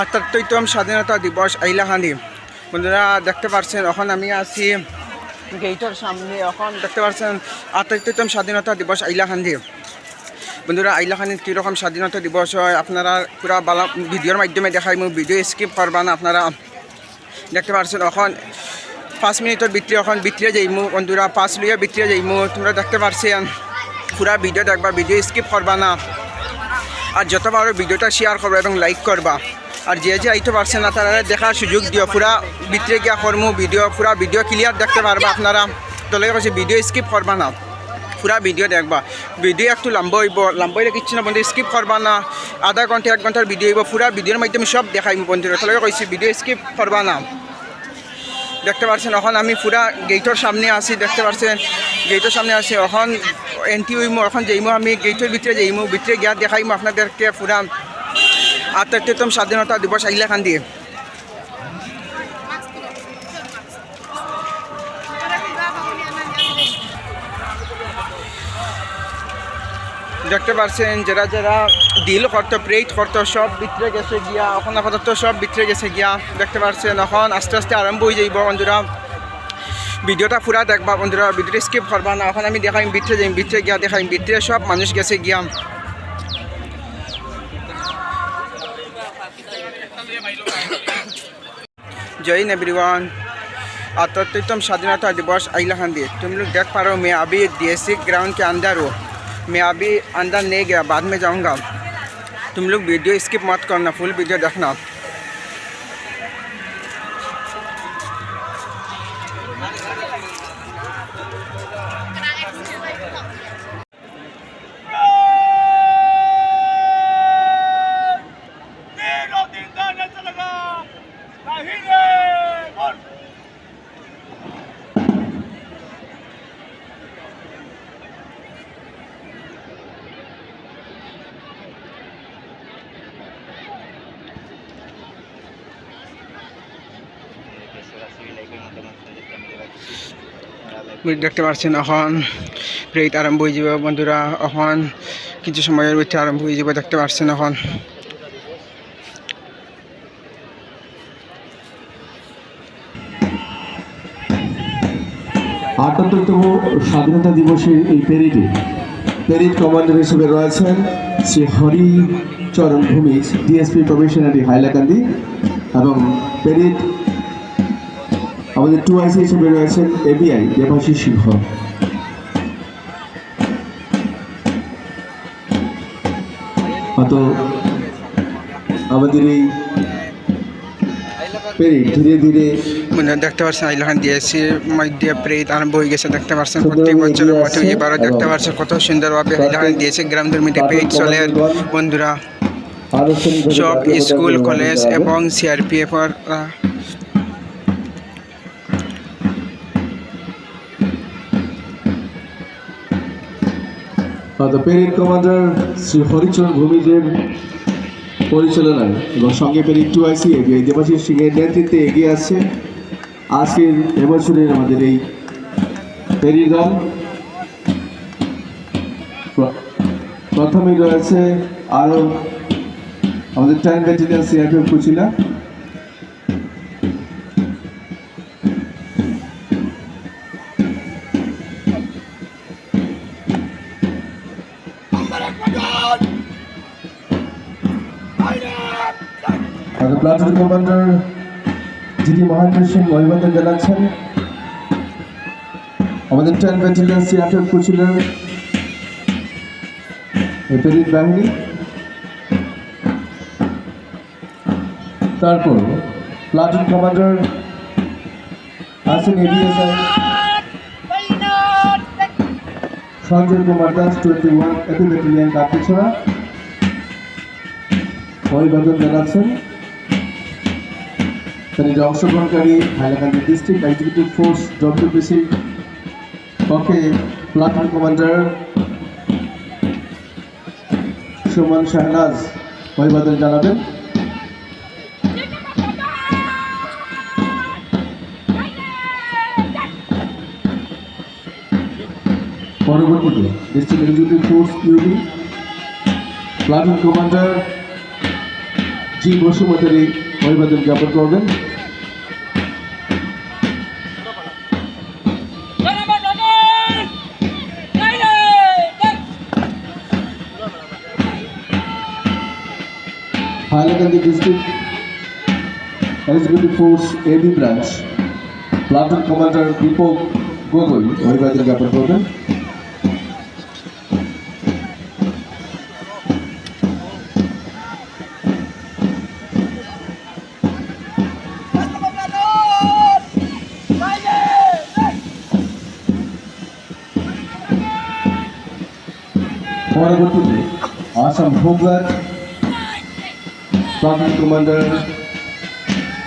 আটাত্তরতম স্বাধীনতা দিবস আইলাহানি বন্ধুরা, দেখতে পাচ্ছেন এখন আমি আছি গেইটের সামনে। এখন দেখতে পাচ্ছেন আটাত্তরতম স্বাধীনতা দিবস আইলাহান্দি বন্ধুরা আইলাখানির কীরকম স্বাধীনতা দিবস হয়, আপনারা পুরা বালা ভিডিওর মাধ্যমে দেখাই মোক ভিডিও স্কিপ করবা না আপনারা। দেখতে পাচ্ছেন এখন পাঁচ মিনিটের ভিতরে, এখন ভিতরে যাইমু, বন্ধুরা, পাঁচ লইয়া ভিতরে যাইমু। তোমরা দেখতে পারছেন, পুরা ভিডিও দেখবা, ভিডিও স্কিপ করবা না আর যত পারো ভিডিওটা শেয়ার করবা এবং লাইক করবা। আর যে যে আইতে পারছে না, তারা দেখার সুযোগ দিও পুরা। ভিতরে গিয়া করমু, ভিডিও, পুরা ভিডিও ক্লিয়ার দেখতে পারবা আপনারা। তলে কাছে, ভিডিও স্কিপ করবা না। পুরা ভিডিও দেখবা। ভিডিও একটু লম্বা হইব, লম্বা হইলে কিচ্ছু না বন্ধু স্কিপ করবা না। আধা ঘণ্টা, এক ঘণ্টার ভিডিও হইব, পুরা ভিডিওর মাধ্যমে সব দেখাইম বন্ধুরা। তলে কইছি ভিডিও স্কিপ করবা না। দেখতে পাচ্ছেন এখন আমি পুরা গেটের সামনে আছি, দেখতে পাচ্ছেন গেটের সামনে আছি এখন এন্ট্রি হইমু এখন যাইমু আমি। গেটের ভিতরে যাইমু, ভিতরে গিয়া দেখাইমু আপনাদেরকে পুরা। আটাত্তরতম স্বাধীনতা দিবস আইলাখান দিয়ে দেখতে পাচ্ছেন যারা যারা ডিল করতো প্রেট করতো সব ভিতরে গেছে গিয়া এখন আপাতত সব ভিতরে গেছে গিয়া। দেখতে পাচ্ছেন এখন আস্তে আস্তে আরম্ভ হয়ে যাইব, বন্ধুরা। ভিডিওটা পুরা দেখবা, বন্ধুরা। ভিডিও স্কিপ করবা না, এখন আমি দেখাইম ভিতরে যাইম ভিতরে গিয়া দেখাইম ভিতরে সব মানুষ গেছে গিয়া। जय हिंद अठहत्तरतम स्वाधीनता दिवस आइलाखान हंदी तुम लोग देख पा रहे हो मैं अभी देसी ग्राउंड के अंदर हूँ मैं अभी अंदर नहीं गया बाद में जाऊँगा तुम लोग वीडियो स्किप मत करना फुल वीडियो देखना দেখতে পাচ্ছেন এখন প্রেট আরম্ভ হয়ে যাবে বন্ধুরা এখন কিছু সময়ের মধ্যে আরম্ভ হয়ে যাবে, দেখতে পাচ্ছেন এখন আটাত্তরতম স্বাধীনতা দিবসের এই প্যারেডে প্যারেড কমান্ডার হিসেবে রয়েছেন শ্রী হরিচরণ ভূমিজ ডিএসপি প্রফেশনারি হাইলাকান্দি, এবং প্যারেড আমাদের টু আইসি হিসেবে রয়েছেন এবিআই দেবাশিস সিংহ। অত আমাদের এই ধীরে ধীরে বন্ধুরা দেখতে পাচ্ছেন দিয়েছি আরম্ভ হয়ে গেছে দেখতে পাচ্ছেন প্রত্যেক বছরের মতো এবারও দেখতে পাচ্ছেন কত সুন্দরভাবে দিয়েছে চলে। বন্ধুরা সব স্কুল কলেজ। এবং সিআরপিএফর the parade commander Shri Haricharan ভূমিজের পরিচালনায় এবং সঙ্গে পেরিড টু আইসি এগিয়ে দেবাশিস সিংয়ের নেতৃত্বে এগিয়ে আসছে। আজকের এবছরের আমাদের এই পেরিড দল প্রথমেই রয়েছে আরও আমাদের টাইম ব্যাটালিয়ান সিআরপিএফ কুচিলা। কমান্ডার যিনি মহেন্দ্র সিং অভিবাদন জানাচ্ছেন। আমাদের টেন ব্যাটালিয়ান সিআরপিএফ কুচিলার পেরিড বাহিনী। তারপর প্লাটুন কমান্ডার আছেন ABSI Sanjay Kumar Das twenty one AP battalion Kapichhara অভিবাদন জানাচ্ছেন। তাদের অংশগ্রহণকারী Hailakandi district executive force WPC পক্ষে প্লাটুন কমান্ডার সুমন শাহনাজ অভিবাদন জানাবেন। পরবর্তীতে district executive force UB platoon commander G Basumatary অভিবাদন জ্ঞাপন করবেন Hailakandi district executive force AB branch platoon commander Dipak Gogoi অভিবাদন জ্ঞাপন করবেন পরবর্তীতে Assam home guard platoon commander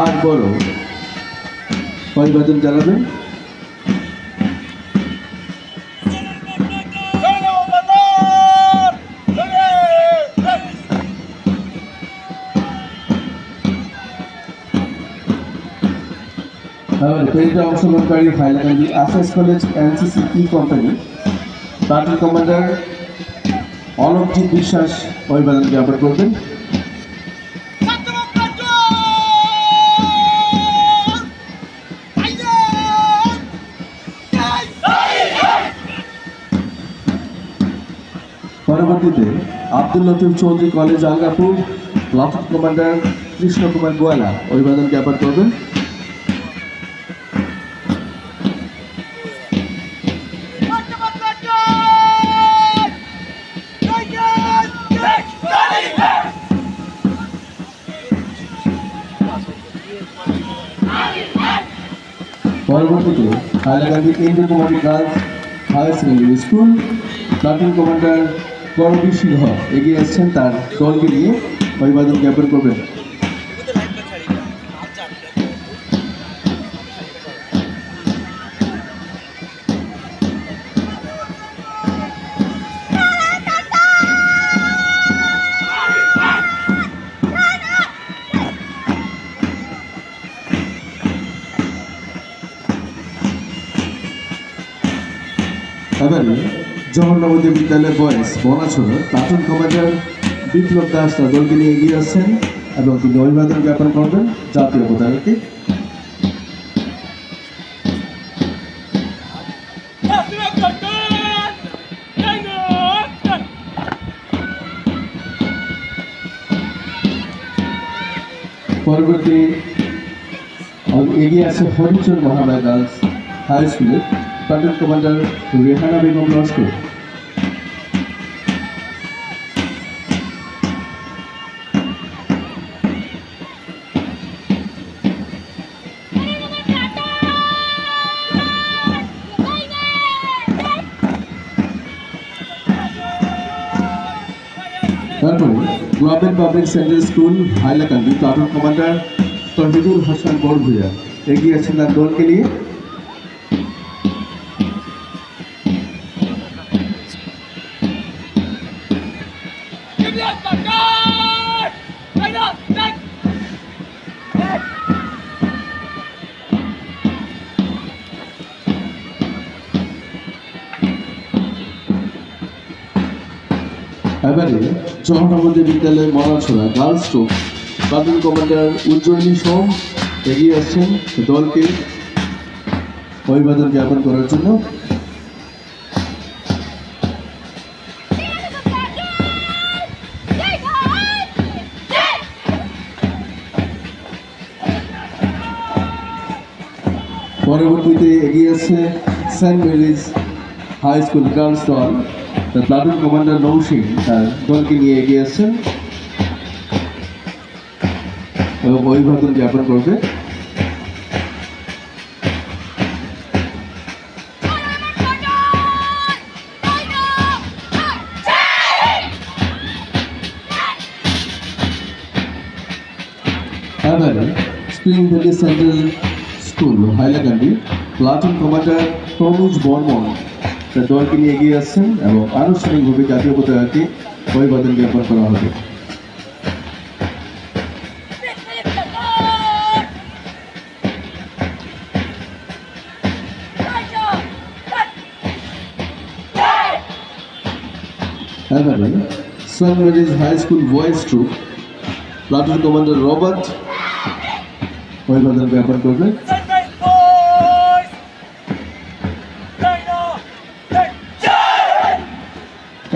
আর বড় অভিবাদন জানাবেন এবার পেরিতে অংশগ্রহণকারী Hailakandi আসাস college NCC E company platoon commander Alakjit Biswas অভিবাদন জ্ঞাপন করবেন। পরবর্তীতে Abdul Latif Chowdhury college Algapur platoon commander Krishna Kumar Goala অভিবাদন জ্ঞাপন করবেন। হাইলাকান্দি কেন্দ্রীয় কুমারী girls higher secondary school platoon commander Karabi Singha এগিয়ে আসছেন তার দলকে নিয়ে। অভিবাদন জ্ঞাপন করবেন। এবারে Jawahar Navodaya Vidyalaya boys Banachhara platoon commander Biplab Das তার দলকে নিয়ে এগিয়ে আসছেন এবং তিনি অভিবাদন জ্ঞাপন করবেন জাতীয় পতাকাকে। পরবর্তী এগিয়ে আছে হরিচন্দ মহামায়া গার্লস হাই স্কুলের প্লাটুন কমান্ডার রেহানা বেগম লস্কর তারপরে global public centre school Hailakandi platoon commander Tahidul Hasan বড়ভুজা এগিয়ে আছেন তার দলকে নিয়ে এবারে Jawaharnagar Vidyalaya Marachhara girls school platoon commander Ujjayini Som এগিয়ে আসছেন দলকে অভিবাদন জ্ঞাপন করার জন্য। পরবর্তীতে এগিয়ে আছে saint Mary's high school girls দল তার প্লাটুন কমান্ডার নৌসিং তার দলকে নিয়ে এগিয়ে আসছেন এবং অভিবাদন জ্ঞাপন করবে। এবারে spring valley central school Hailakandi platoon commander Tanuj Barman তার দলকে নিয়ে এগিয়ে আসছেন এবং আনুষ্ঠানিকভাবে জাতীয় পতাকাকে অভিবাদন জ্ঞাপন করা হবে। Saint Mary's high school boys troop. Platoon commander Robert অভিবাদন জ্ঞাপন করবে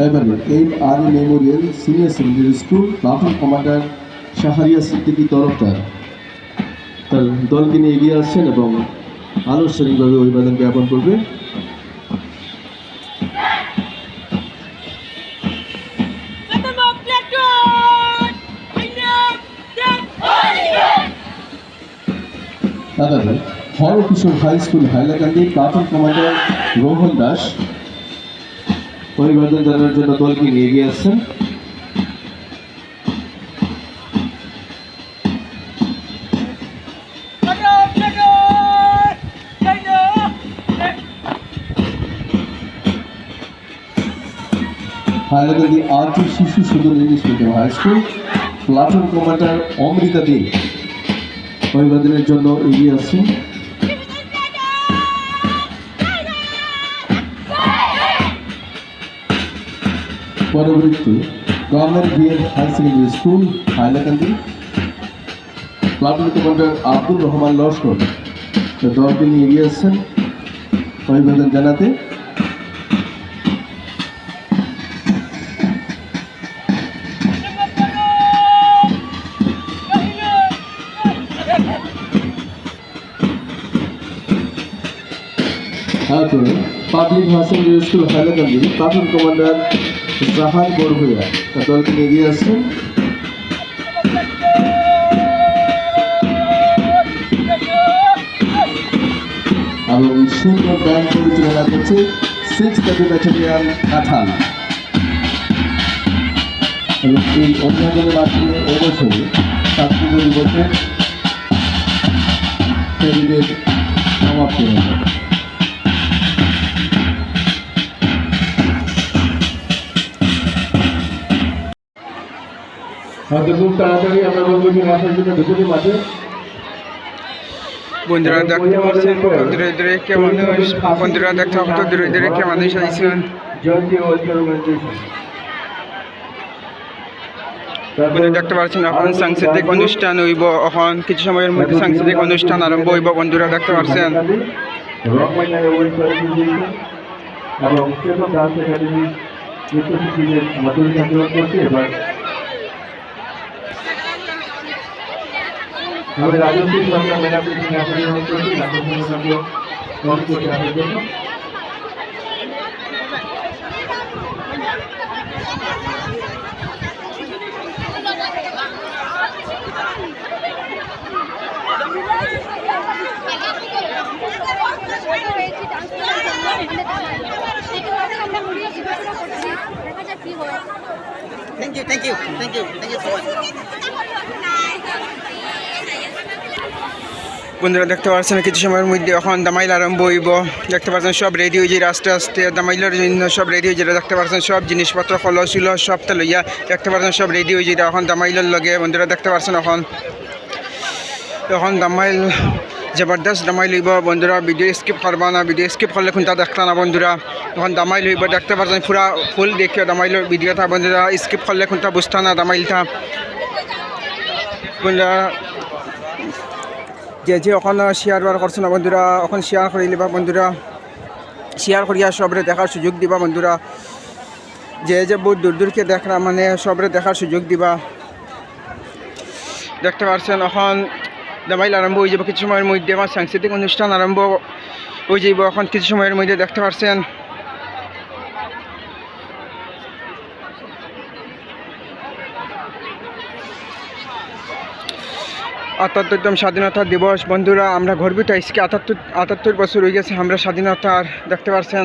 এবারে এইম আর memorial senior secondary school platoon commander Shahriya Siddiqui Tarafdar তার দলকে নিয়ে এগিয়ে আসছেন এবং আনুষ্ঠানিকভাবে অভিবাদন জ্ঞাপন করবে! তাদের Harkishore high school, Hailakandi platoon commander Rohan Das অভিবাদন জানানোর জন্য দলকে নিয়ে এগিয়ে আসছেন! হাইলাকান্দি আর্টি শিশু সদর English medium high school, platoon commander Amrita De অভিবাদনের জন্য এগিয়ে আসছেন পরবর্তী government BEd high secondary school, Hailakandi. Platoon commander Abdur Rahman Laskar. দলকে নিয়ে এগিয়ে আসছেন অভিবাদন জানাতে। তারপরে public high school, Hailakandi. Platoon commander Jahan তার দলকে এগিয়ে আসছেন এবং সুন্দর ব্যান্ড পরিচালনা করছে সিক্স ক্যাপি ব্যাটালিয়ান কাঁঠাল। এবং এই অভিযানের মাধ্যমে এবছরে ছাত্রদের প্যারিডের সমাপ্তি হল। হয়তো খুব তাড়াতাড়ি আমরা বলব যে আসার জন্য ঢুকুনি মাঠে বন্ধুরা দেখতে পাচ্ছেন দূরে দূরে কে মানুষ বন্ধুরা দেখতে কত দূরে দূরে কে মানুষ আইসেন দেখতে পাচ্ছেন এখন সাংস্কৃতিক অনুষ্ঠান হইব এখন কিছু সময়ের মধ্যে সাংস্কৃতিক অনুষ্ঠান আরম্ভ হইব বন্ধুরা দেখতে পাচ্ছেন এবং আমি রাজনৈতিক সরকার, মেধাবী সিং আন্দোলন করছি রাজনৈতিক সরকার করছে আসার জন্য। Thank you thank you thank you thank you so much বন্ধুরা দেখতে পাচ্ছেন কিছু সময়ের মধ্যে এখন দামাইল আরম্ভ হইব। দেখতে পাচ্ছেন সব রেডি হয়ে যায় আস্তে আস্তে দামাইলের জন্য সব রেডি হয়ে যায় দেখতে পাচ্ছেন সব জিনিসপত্র কল ছিল সবটা লইয়া দেখতে পাচ্ছেন সব রেডি হয়ে যায় এখন দামাইলের লগে। বন্ধুরা দেখতে পাচ্ছেন এখন। এখন দামাইল জবরদস্ত দামাই লইব বন্ধুরা ভিডিও স্কিপ করবা না ভিডিও স্কিপ করলে কোনটা দেখতা না বন্ধুরা। এখন দামাই লইব দেখতে পাচ্ছেন পুরা ফুল দেখিও দামাইলের ভিডিওটা বন্ধুরা স্কিপ করলে কোনটা বুঝতা না দামাইলটা। বন্ধুরা যে যে ওখানে শেয়ার বার করছে না বন্ধুরা, ওখানে শেয়ার করে দিবা বন্ধুরা। শেয়ার করিয়া সবরে দেখার সুযোগ দিবা বন্ধুরা। যে যে বহুত দূর দূরকে দেখরা মানে সবরে দেখার সুযোগ দিবা। দেখতে পারছেন এখন দামাইল আরম্ভ হয়ে যাবে, কিছু সময়ের মধ্যে, আমার সাংস্কৃতিক অনুষ্ঠান আরম্ভ হয়ে যাইব এখন কিছু সময়ের মধ্যে দেখতে পারছেন। আটাত্তরতম স্বাধীনতা দিবস। বন্ধুরা, আমরা গর্বিত। আজকে আটাত্তর আটাত্তর বছর হয়ে গেছে, আমরা স্বাধীনতার দেখতে পাচ্ছেন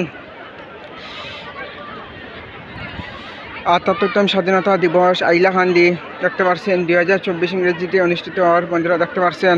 আটাত্তরতম স্বাধীনতা দিবস আইলাকান্দি দেখতে পাচ্ছেন দুই হাজার চব্বিশ ইংরেজিতে অনুষ্ঠিত হওয়ার বন্ধুরা দেখতে পাচ্ছেন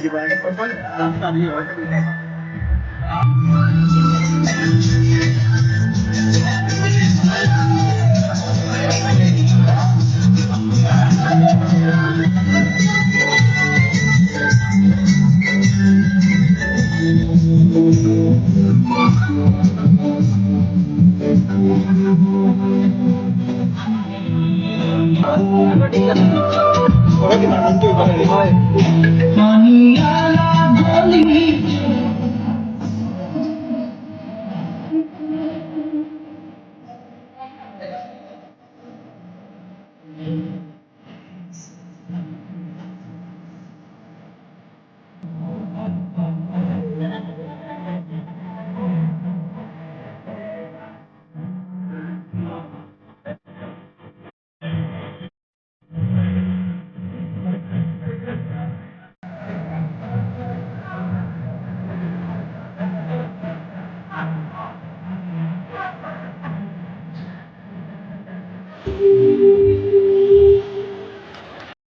ডিলিট করে